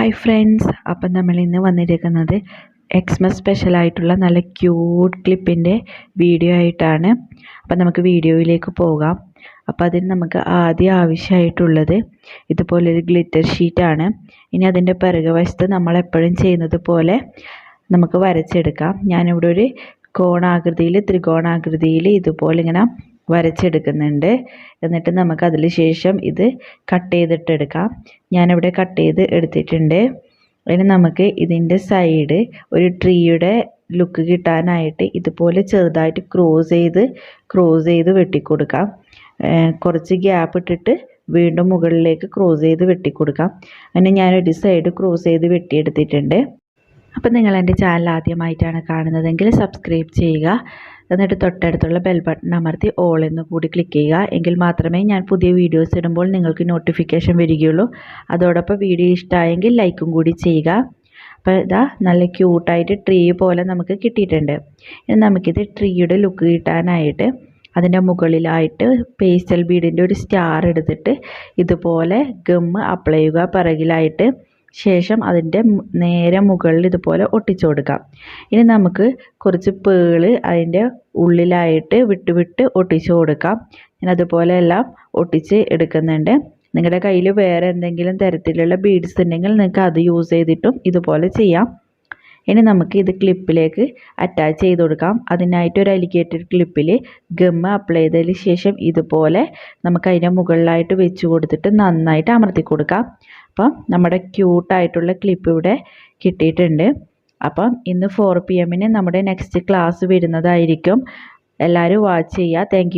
Hi friends അപ്പം നമ്മൾ ഇന്ന് വന്നിരിക്കുന്നത് എക്സ്മസ് സ്പെഷ്യലായിട്ടുള്ള നല്ല ക്യൂട്ട് ക്ലിപ്പിന്റെ വീഡിയോ ആയിട്ടാണ്. അപ്പം നമുക്ക് വീഡിയോയിലേക്ക് പോകാം. അപ്പോൾ അതിന് നമുക്ക് ആദ്യം ആവശ്യമായിട്ടുള്ളത് ഇതുപോലൊരു ഗ്ലിറ്റർ ഷീറ്റാണ് ഇനി അതിന്റെ പിറകുവശത്ത് നമ്മളെപ്പോഴും ചെയ്യുന്നത് പോലെ നമുക്ക് വരച്ചെടുക്കാം. ഞാനിവിടെ ഒരു കോണാകൃതിയിൽ ത്രികോണാകൃതിയിൽ ഇതുപോലെ ഇങ്ങനെ വരച്ചെടുക്കുന്നുണ്ട്. എന്നിട്ട് നമുക്ക് അതിന് ശേഷം ഇത് കട്ട് ചെയ്തിട്ട് ചെയ്തിട്ടെടുക്കാം. ഞാനിവിടെ കട്ട് ചെയ്ത് എടുത്തിട്ടുണ്ട്. ഇനി നമുക്ക് ഇതിന്റെ സൈഡ് ഒരു ട്രീയുടെ ലുക്ക് കിട്ടാനായിട്ട് ഇതുപോലെ ചെറുതായിട്ട് ക്രോസ് ചെയ്ത് ക്രോസ് ചെയ്ത് വെട്ടിക്കൊടുക്കാം. കുറച്ച് ഗ്യാപ്പ് ഇട്ടിട്ട് വീണ്ടും മുകളിലേക്ക് ക്രോസ് ചെയ്ത് വെട്ടിക്കൊടുക്കാം. അങ്ങനെ ഞാനൊരു സൈഡ് ക്രോസ് ചെയ്ത് വെട്ടിയെടുത്തിട്ടുണ്ട്. അപ്പം നിങ്ങൾ എന്റെ ചാനൽ ആദ്യമായിട്ടാണ് കാണുന്നതെങ്കിൽ സബ്സ്ക്രൈബ് ചെയ്യുക. എന്നിട്ട് തൊട്ടടുത്തുള്ള ബെൽ ബട്ടൺ അമർത്തി ഓൾ എന്ന് കൂടി ക്ലിക്ക് ചെയ്യുക. എങ്കിൽ മാത്രമേ ഞാൻ പുതിയ വീഡിയോസ് ഇടുമ്പോൾ നിങ്ങൾക്ക് നോട്ടിഫിക്കേഷൻ വരികയുള്ളൂ. അതോടൊപ്പം വീഡിയോ ഇഷ്ടമായെങ്കിൽ ലൈക്കും കൂടി ചെയ്യുക. അപ്പോൾ ഇതാ നല്ല ക്യൂട്ടായിട്ട് ട്രീ പോലെ നമുക്ക് കിട്ടിയിട്ടുണ്ട്. ഇനി നമുക്കിത് ട്രീയുടെ ലുക്ക് കിട്ടാനായിട്ട് അതിന്റെ മുകളിലായിട്ട് പേസ്റ്റൽ ബീഡിന്റെ ഒരു സ്റ്റാർ എടുത്തിട്ട് ഇതുപോലെ ഗമ്മ് അപ്ലൈ ചെയ്യുക. പിറകിലായിട്ട് ശേഷം അതിന്റെ നേരെ മുകളിൽ ഇതുപോലെ ഒട്ടിച്ചു കൊടുക്കാം. ഇനി നമുക്ക് കുറച്ച് പേൾ അതിന്റെ ഉള്ളിലായിട്ട് വിട്ട് വിട്ട് ഒട്ടിച്ചു കൊടുക്കാം. ഞാൻ അതുപോലെ എല്ലാം ഒട്ടിച്ച് എടുക്കുന്നുണ്ട്. നിങ്ങളുടെ കയ്യിൽ വേറെ എന്തെങ്കിലും തരത്തിലുള്ള ബീഡ്സ് ഉണ്ടെങ്കിൽ നിങ്ങൾക്ക് അത് യൂസ് ചെയ്തിട്ടും ഇതുപോലെ ചെയ്യാം. ഇനി നമുക്ക് ഇത് ക്ലിപ്പിലേക്ക് അറ്റാച്ച് ചെയ്ത് കൊടുക്കാം. അതിനായിട്ട് ഒരു അലിഗേറ്റഡ് ക്ലിപ്പിൽ ഗമ്മ് അപ്ലൈ ചെയ്തതിന് ശേഷം ഇതുപോലെ നമുക്ക് അതിന്റെ മുകളിലായിട്ട് വെച്ച് കൊടുത്തിട്ട് നന്നായിട്ട് അമർത്തി കൊടുക്കാം. അപ്പം നമ്മുടെ ക്യൂട്ടായിട്ടുള്ള ക്ലിപ്പ് ഇവിടെ കിട്ടിയിട്ടുണ്ട്. അപ്പം ഇന്ന് ഫോർ പി എമ്മിന് നമ്മുടെ നെക്സ്റ്റ് ക്ലാസ് വരുന്നതായിരിക്കും. എല്ലാവരും വാച്ച് ചെയ്യുക. താങ്ക്